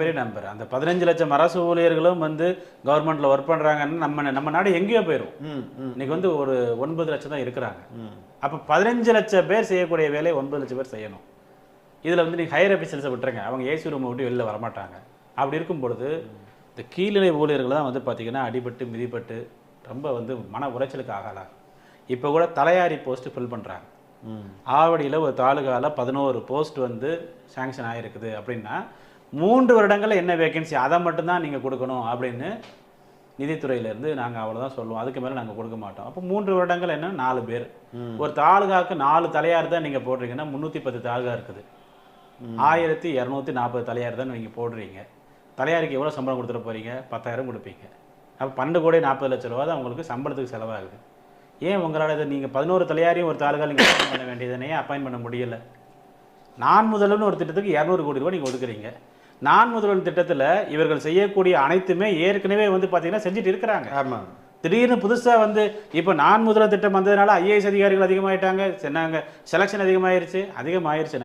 பெரிய நம்பர். அந்த பதினஞ்சு லட்சம் அரசு ஊழியர்களும் வந்து கவர்மெண்ட்ல ஒர்க் பண்றாங்கன்னு நம்ம நம்ம நாடு எங்கேயோ போயிடும் ம் ம் இன்னைக்கு வந்து ஒரு ஒன்பது லட்சம் தான் இருக்கிறாங்க. ம். அப்போ பதினஞ்சு லட்சம் பேர் செய்யக்கூடிய வேலையை ஒன்பது லட்சம் பேர் செய்யணும். இதில் வந்து நீங்கள் ஹையர் அஃபிஷியல்ஸை விட்டுருங்க. அவங்க ஏசி ரூமை விட்டு வெளில வரமாட்டாங்க. அப்படி இருக்கும் பொழுது இந்த கீழ்நிலை ஊழியர்கள் தான் வந்து பார்த்தீங்கன்னா அடிபட்டு மிதிப்பட்டு ரொம்ப வந்து மன உளைச்சலுக்கு ஆகலாம் இப்போ கூட தலையாரி போஸ்ட் ஃபில் பண்ணுறாங்க ஆவடியில் ஒரு தாலுகாவில் பதினோரு போஸ்ட் வந்து சாங்ஷன் ஆகிருக்குது அப்படின்னா மூன்று வருடங்களில் என்ன வேகன்சி அதை மட்டும்தான் நீங்கள் கொடுக்கணும் அப்படின்னு நிதித்துறையிலேருந்து நாங்கள் அவ்வளோதான் சொல்லுவோம். அதுக்கு மேலே நாங்கள் கொடுக்க மாட்டோம். அப்போ மூன்று வருடங்கள் என்ன? நாலு பேர். ஒரு தாலுகாவுக்கு நாலு தலையார் தான் நீங்கள் போடுறீங்கன்னா முந்நூற்றி பத்து தாலுகா இருக்குது. ஆயிரத்தி இரநூத்தி நாற்பது தலையார் தான் நீங்கள் போடுறீங்க. தலையாருக்கு எவ்வளோ சம்பளம் கொடுத்துட போகிறீங்க பத்தாயிரம் கொடுப்பீங்க. அப்போ பன்னெண்டு கோடி நாற்பது லட்ச ரூபா தான் உங்களுக்கு சம்பளத்துக்கு செலவாகுது. ஏன் உங்களால் இதை நீங்கள் பதினோரு தலையாரையும் ஒரு தாலுகா நீங்கள் அப்பாயின் பண்ண வேண்டியதுனே அப்பாயின் பண்ண முடியல? நான் முதல்வன் ஒரு திட்டத்துக்கு இரநூறு கோடி ரூபாய் நீங்கள் ஒதுக்குறீங்க. நான் முதல்வன் திட்டத்தில் இவர்கள் செய்யக்கூடிய அனைத்துமே ஏற்கனவே வந்து பார்த்தீங்கன்னா செஞ்சுட்டு இருக்கிறாங்க. ஆமாம் திடீர்னு புதுசாக வந்து இப்போ நான் முதல்வர் திட்டம் வந்ததுனால ஐஏஎஸ் அதிகாரிகள் அதிகமாயிட்டாங்க. சொன்னாங்க. செலெக்ஷன் அதிகமாயிருச்சு. அதிகமாயிருச்சு